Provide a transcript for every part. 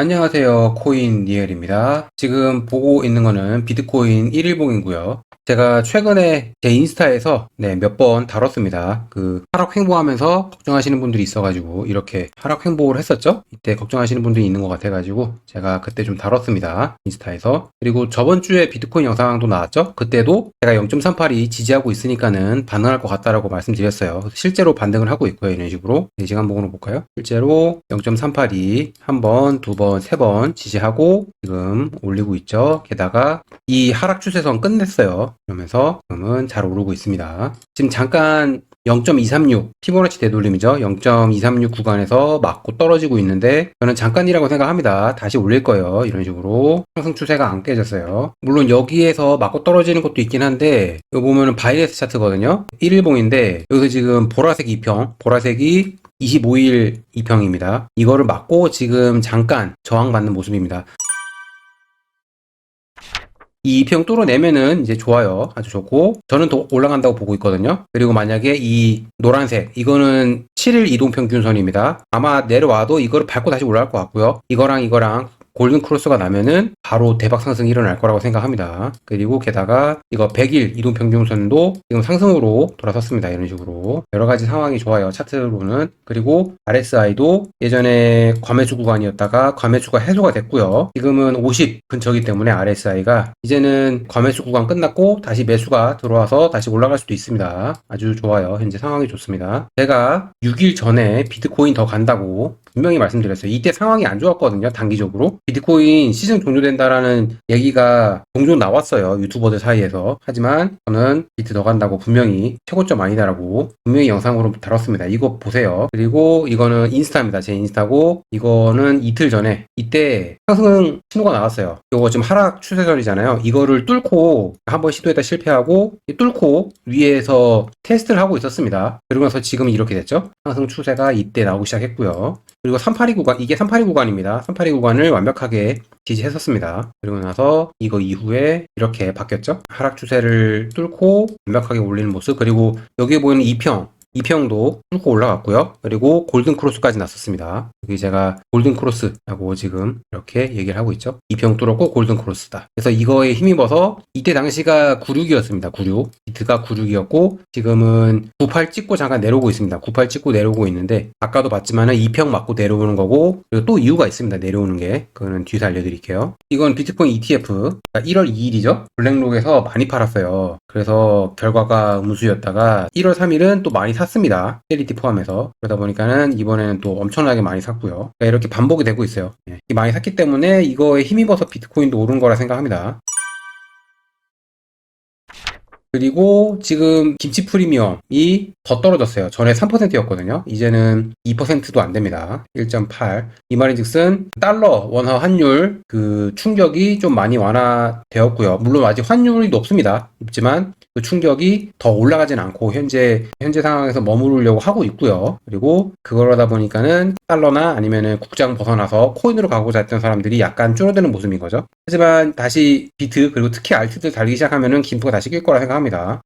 안녕하세요. 코인 니엘입니다. 지금 보고 있는 거는 비트코인 1일봉이고요. 제가 최근에 제 인스타에서 네, 몇 번 다뤘습니다. 그 하락 횡보하면서 걱정하시는 분들이 있어가지고 이렇게 하락 횡보를 했었죠? 이때 걱정하시는 분들이 있는 것 같아가지고 제가 그때 좀 다뤘습니다. 인스타에서. 그리고 저번 주에 비트코인 영상도 나왔죠? 그때도 제가 0.38이 지지하고 있으니까는 반응할 것 같다라고 말씀드렸어요. 실제로 반등을 하고 있고요. 이런 식으로. 네, 시간 보고는 볼까요? 실제로 0.38이 한 번, 두 번, 세 번 지지하고 지금 올리고 있죠. 게다가 이 하락 추세선 끝냈어요. 그러면서 지금은 잘 오르고 있습니다. 지금 잠깐 0.236 피보나치 되돌림이죠. 0.236 구간에서 맞고 떨어지고 있는데 저는 잠깐이라고 생각합니다. 다시 올릴 거예요. 이런 식으로 상승 추세가 안 깨졌어요. 물론 여기에서 맞고 떨어지는 것도 있긴 한데 이거 보면은 바이레스 차트거든요. 1일봉인데 여기서 지금 보라색 2평, 보라색이 25일 2평입니다. 이거를 맞고 지금 잠깐 저항받는 모습입니다. 이 2평 뚫어 내면은 이제 좋아요. 아주 좋고 저는 더 올라간다고 보고 있거든요. 그리고 만약에 이 노란색 이거는 7일 이동 평균선입니다. 아마 내려와도 이거를 밟고 다시 올라갈 것 같고요. 이거랑 이거랑 골든 크로스가 나면은 바로 대박 상승이 일어날 거라고 생각합니다. 그리고 게다가 이거 100일 이동 평균선도 지금 상승으로 돌아섰습니다. 이런 식으로 여러 가지 상황이 좋아요. 차트로는 그리고 RSI도 예전에 과매수 구간이었다가 과매수가 해소가 됐고요. 지금은 50 근처이기 때문에 RSI가 이제는 과매수 구간 끝났고 다시 매수가 들어와서 다시 올라갈 수도 있습니다. 아주 좋아요. 현재 상황이 좋습니다. 제가 6일 전에 비트코인 더 간다고 분명히 말씀드렸어요. 이때 상황이 안 좋았거든요. 단기적으로. 비트코인 시즌 종료된다라는 얘기가 종종 나왔어요. 유튜버들 사이에서. 하지만 저는 비트 더 간다고 분명히 최고점 아니다라고 분명히 영상으로 다뤘습니다. 이거 보세요. 그리고 이거는 인스타입니다. 제 인스타고 이거는 이틀 전에 이때 상승 신호가 나왔어요. 이거 지금 하락 추세선이잖아요. 이거를 뚫고 한번 시도했다 실패하고 뚫고 위에서 테스트를 하고 있었습니다. 그러고 나서 지금 이렇게 됐죠. 상승 추세가 이때 나오기 시작했고요. 그리고 382 구간, 이게 382 구간입니다. 382 구간을 완벽하게 지지했었습니다. 그리고 나서 이거 이후에 이렇게 바뀌었죠. 하락 추세를 뚫고 완벽하게 올리는 모습, 그리고 여기에 보이는 2평, 2평도 뚫고 올라갔고요. 그리고 골든 크로스까지 났었습니다. 여기 제가 골든 크로스라고 지금 이렇게 얘기를 하고 있죠. 2평 뚫었고 골든 크로스다. 그래서 이거에 힘입어서 이때 당시가 96이었습니다. 96. 비트가 96이었고 지금은 98 찍고 잠깐 내려오고 있습니다. 98 찍고 내려오고 있는데 아까도 봤지만은 2평 맞고 내려오는 거고 그리고 또 이유가 있습니다. 내려오는 게. 그거는 뒤에서 알려드릴게요. 이건 비트코인 ETF 1월 2일이죠. 블랙록에서 많이 팔았어요. 그래서 결과가 음수였다가 1월 3일은 또 많이 샀습니다. 셀리티 포함해서. 그러다 보니까는 이번에는 또 엄청나게 많이 샀고요. 그러니까 이렇게 반복이 되고 있어요. 예. 많이 샀기 때문에 이거에 힘입어서 비트코인도 오른 거라 생각합니다. 그리고 지금 김치 프리미엄이 더 떨어졌어요. 전에 3%였거든요. 이제는 2%도 안 됩니다. 1.8. 이 말인 즉슨 달러 원화 환율 그 충격이 좀 많이 완화되었고요. 물론 아직 환율이 높습니다. 있지만 그 충격이 더 올라가진 않고 현재 현재 상황에서 머무르려고 하고 있고요. 그리고 그러다 보니까는 달러나 아니면은 국장 벗어나서 코인으로 가고자 했던 사람들이 약간 줄어드는 모습인 거죠. 하지만 다시 비트 그리고 특히 알트들 달리기 시작하면은 김프가 다시 낄 거라 생각합니다.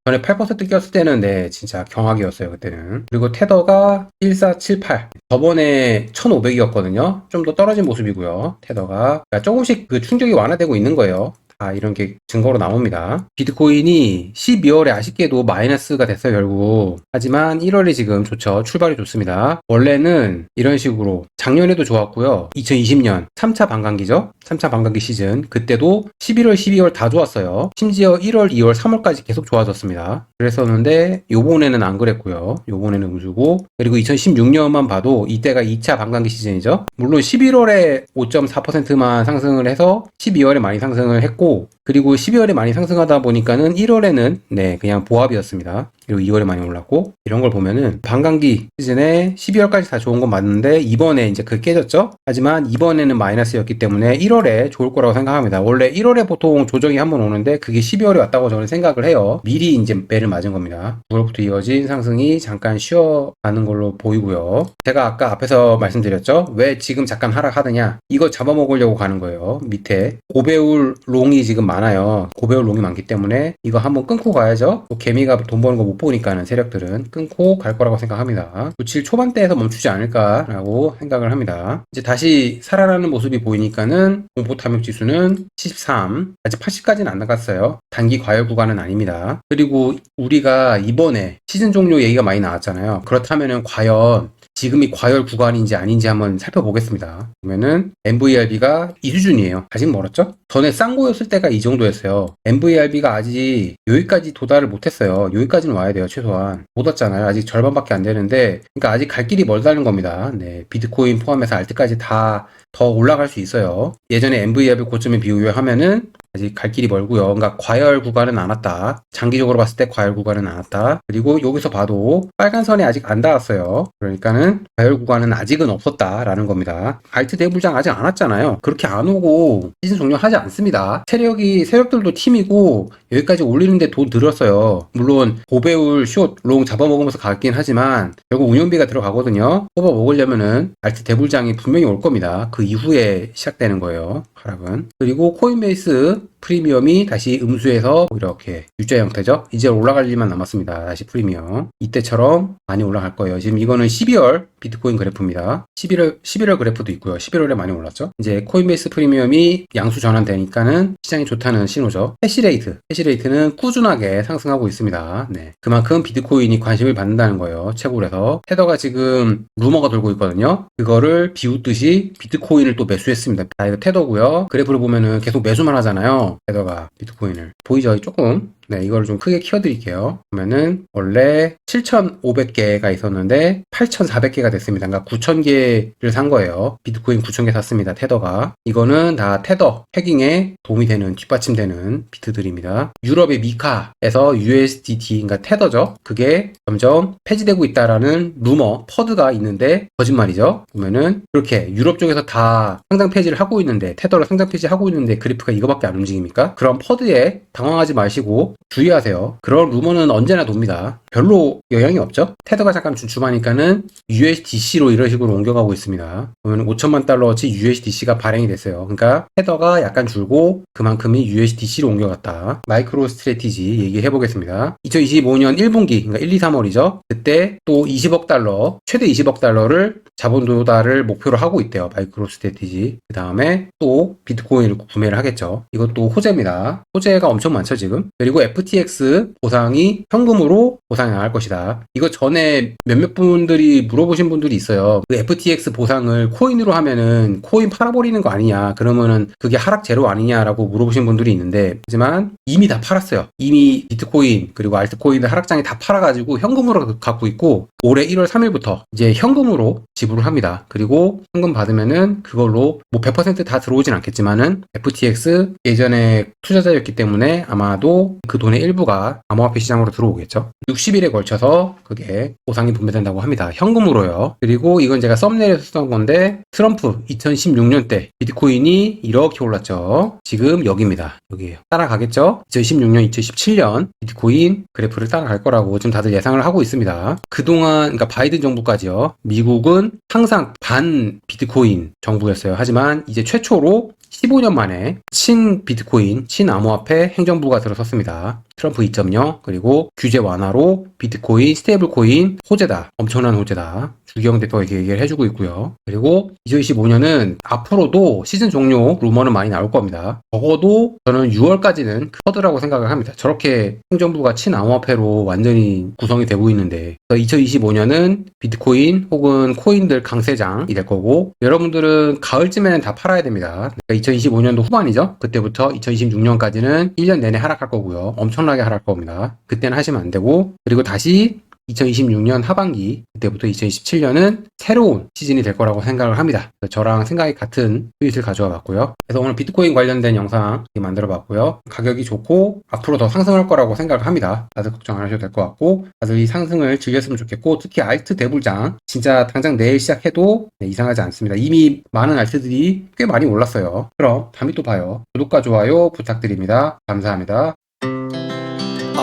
전에 8% 꼈을 때는 네 진짜 경악이었어요 그때는. 그리고 테더가 1478 저번에 1500이었거든요. 좀 더 떨어진 모습이고요. 테더가 그러니까 조금씩 그 충격이 완화되고 있는 거예요. 아, 이런 게 증거로 나옵니다. 비트코인이 12월에 아쉽게도 마이너스가 됐어요, 결국. 하지만 1월이 지금 좋죠. 출발이 좋습니다. 원래는 이런 식으로 작년에도 좋았고요. 2020년 3차 반감기죠? 3차 반감기 시즌. 그때도 11월, 12월 다 좋았어요. 심지어 1월, 2월, 3월까지 계속 좋아졌습니다. 그랬었는데 요번에는 안 그랬고요. 요번에는 음수고. 그리고 2016년만 봐도 이때가 2차 반감기 시즌이죠. 물론 11월에 5.4%만 상승을 해서 12월에 많이 상승을 했고 하고 그리고 12월에 많이 상승하다 보니까는 1월에는 네 그냥 보합이었습니다. 그리고 2월에 많이 올랐고 이런 걸 보면은 반감기 시즌에 12월까지 다 좋은 건 맞는데 이번에 이제 그 깨졌죠. 하지만 이번에는 마이너스였기 때문에 1월에 좋을 거라고 생각합니다. 원래 1월에 보통 조정이 한 번 오는데 그게 12월에 왔다고 저는 생각을 해요. 미리 이제 매를 맞은 겁니다. 9월부터 이어진 상승이 잠깐 쉬어가는 걸로 보이고요. 제가 아까 앞에서 말씀드렸죠. 왜 지금 잠깐 하락하느냐? 이거 잡아먹으려고 가는 거예요. 밑에 고배울 롱이 지금 많아요. 고배울 롱이 많기 때문에 이거 한번 끊고 가야죠. 또 개미가 돈 버는 거 못 보니까는 세력들은 끊고 갈 거라고 생각합니다. 97 초반대에서 멈추지 않을까라고 생각을 합니다. 이제 다시 살아나는 모습이 보이니까는 공포 탐욕 지수는 73, 아직 80까지는 안 나갔어요. 단기 과열 구간은 아닙니다. 그리고 우리가 이번에 시즌 종료 얘기가 많이 나왔잖아요. 그렇다면은 과연 지금이 과열 구간인지 아닌지 한번 살펴보겠습니다. 보면은 MVRB가 이 수준이에요. 아직 멀었죠? 전에 쌍고였을 때가 이 정도였어요. MVRB가 아직 여기까지 도달을 못했어요. 여기까지는 와야 돼요, 최소한. 못 왔잖아요. 아직 절반밖에 안 되는데, 그러니까 아직 갈 길이 멀다는 겁니다. 네, 비트코인 포함해서 알트까지 다 더 올라갈 수 있어요. 예전에 MVRB 고점에 비교하면은 아직 갈 길이 멀고요. 그러니까 과열 구간은 안 왔다. 장기적으로 봤을 때 과열 구간은 안 왔다. 그리고 여기서 봐도 빨간 선이 아직 안 닿았어요. 그러니까는 과열 구간은 아직은 없었다라는 겁니다. 알트 대불장 아직 안 왔잖아요. 그렇게 안 오고 시즌 종료하지 않습니다. 세력이 세력들도 팀이고 여기까지 올리는데 돈 들었어요. 물론 고배울 숏, 롱 잡아먹으면서 갔긴 하지만 결국 운영비가 들어가거든요. 뽑아 먹으려면은 알트 대불장이 분명히 올 겁니다. 그 이후에 시작되는 거예요. 하락은. 그리고 코인베이스 프리미엄이 다시 음수에서 이렇게 유자 형태죠. 이제 올라갈 일만 남았습니다. 다시 프리미엄. 이때처럼 많이 올라갈 거예요. 지금 이거는 12월 비트코인 그래프입니다. 11월 11월 그래프도 있고요. 11월에 많이 올랐죠. 이제 코인베이스 프리미엄이 양수 전환되니까는 시장이 좋다는 신호죠. 해시레이트. 해시레이트는 꾸준하게 상승하고 있습니다. 네. 그만큼 비트코인이 관심을 받는다는 거예요. 채굴에서. 테더가 지금 루머가 돌고 있거든요. 그거를 비웃듯이 비트코인을 또 매수했습니다. 아, 이거 테더고요. 그래프를 보면은 계속 매수만 하잖아요. 테더가 비트코인을. 보이죠? 조금. 네, 이거를 좀 크게 키워드릴게요. 그러면은 원래 7,500개가 있었는데 8,400개가 됐습니다. 그러니까 9,000개를 산 거예요. 비트코인 9,000개 샀습니다. 테더가. 이거는 다 테더 해깅에 도움이 되는 뒷받침되는 비트들입니다. 유럽의 미카에서 USDT, 그러니까 테더죠. 그게 점점 폐지되고 있다라는 루머, 퍼드가 있는데 거짓말이죠. 보면은 그렇게 유럽 쪽에서 다 상장 폐지를 하고 있는데 테더를 상장 폐지하고 있는데 그래프가 이거밖에 안 움직입니까? 그럼 퍼드에 당황하지 마시고 주의하세요. 그런 루머는 언제나 돕니다. 별로 영향이 없죠? 테더가 잠깐 주춤하니까는 USDC로 이런 식으로 옮겨가고 있습니다. 보면 5천만 달러어치 USDC가 발행이 됐어요. 그러니까 테더가 약간 줄고 그만큼이 USDC로 옮겨갔다. 마이크로 스트레티지 얘기해 보겠습니다. 2025년 1분기, 그러니까 1, 2, 3월이죠. 그때 또 20억 달러, 최대 20억 달러를 자본 도달을 목표로 하고 있대요. 마이크로 스트레티지. 그 다음에 또 비트코인을 구매를 하겠죠. 이것도 호재입니다. 호재가 엄청 많죠, 지금. 그리고 FTX 보상이 현금으로 보상이 나갈 것이다. 이거 전에 몇몇 분들이 물어보신 분들이 있어요. 그 FTX 보상을 코인으로 하면은 코인 팔아버리는 거 아니냐. 그러면은 그게 하락 제로 아니냐라고 물어보신 분들이 있는데, 하지만 이미 다 팔았어요. 이미 비트코인 그리고 알트코인을 하락장에 다 팔아가지고 현금으로 갖고 있고, 올해 1월 3일부터 이제 현금으로 지불을 합니다. 그리고 현금 받으면은 그걸로 뭐 100%다 들어오진 않겠지만은 FTX 예전에 투자자였기 때문에 아마도 그 돈의 일부가 암호화폐 시장으로 들어오겠죠. 60 일에 걸쳐서 그게 보상이 분배된다고 합니다. 현금으로요. 그리고 이건 제가 썸네일에서 썼던 건데 트럼프 2016년 때 비트코인이 이렇게 올랐죠. 지금 여기입니다. 여기에요. 따라가겠죠? 2016년, 2017년 비트코인 그래프를 따라갈 거라고 지금 다들 예상을 하고 있습니다. 그동안 그러니까 바이든 정부까지요. 미국은 항상 반 비트코인 정부였어요. 하지만 이제 최초로 15년 만에 친 비트코인, 친 암호화폐 행정부가 들어섰습니다. 트럼프 2.0 그리고 규제 완화로 비트코인, 스테이블 코인 호재다. 엄청난 호재다. 주경 대표가 이렇게 얘기를 해주고 있고요. 그리고 2025년은 앞으로도 시즌 종료 루머는 많이 나올 겁니다. 적어도 저는 6월까지는 커드라고 생각을 합니다. 저렇게 행정부가 친암호화폐로 완전히 구성이 되고 있는데 2025년은 비트코인 혹은 코인들 강세장이 될 거고 여러분들은 가을쯤에는 다 팔아야 됩니다. 그러니까 2025년도 후반이죠. 그때부터 2026년까지는 1년 내내 하락할 거고요. 엄청나게 하락할 겁니다. 그때는 하시면 안 되고 그리고 다시 2026년 하반기 그때부터 2027년은 새로운 시즌이 될 거라고 생각을 합니다. 저랑 생각이 같은 트윗을 가져와 봤고요. 그래서 오늘 비트코인 관련된 영상 만들어 봤고요. 가격이 좋고 앞으로 더 상승할 거라고 생각을 합니다. 다들 걱정 안 하셔도 될 것 같고 다들 이 상승을 즐겼으면 좋겠고 특히 알트 대불장 진짜 당장 내일 시작해도 네, 이상하지 않습니다. 이미 많은 알트들이 꽤 많이 올랐어요. 그럼 다음에 또 봐요. 구독과 좋아요 부탁드립니다. 감사합니다.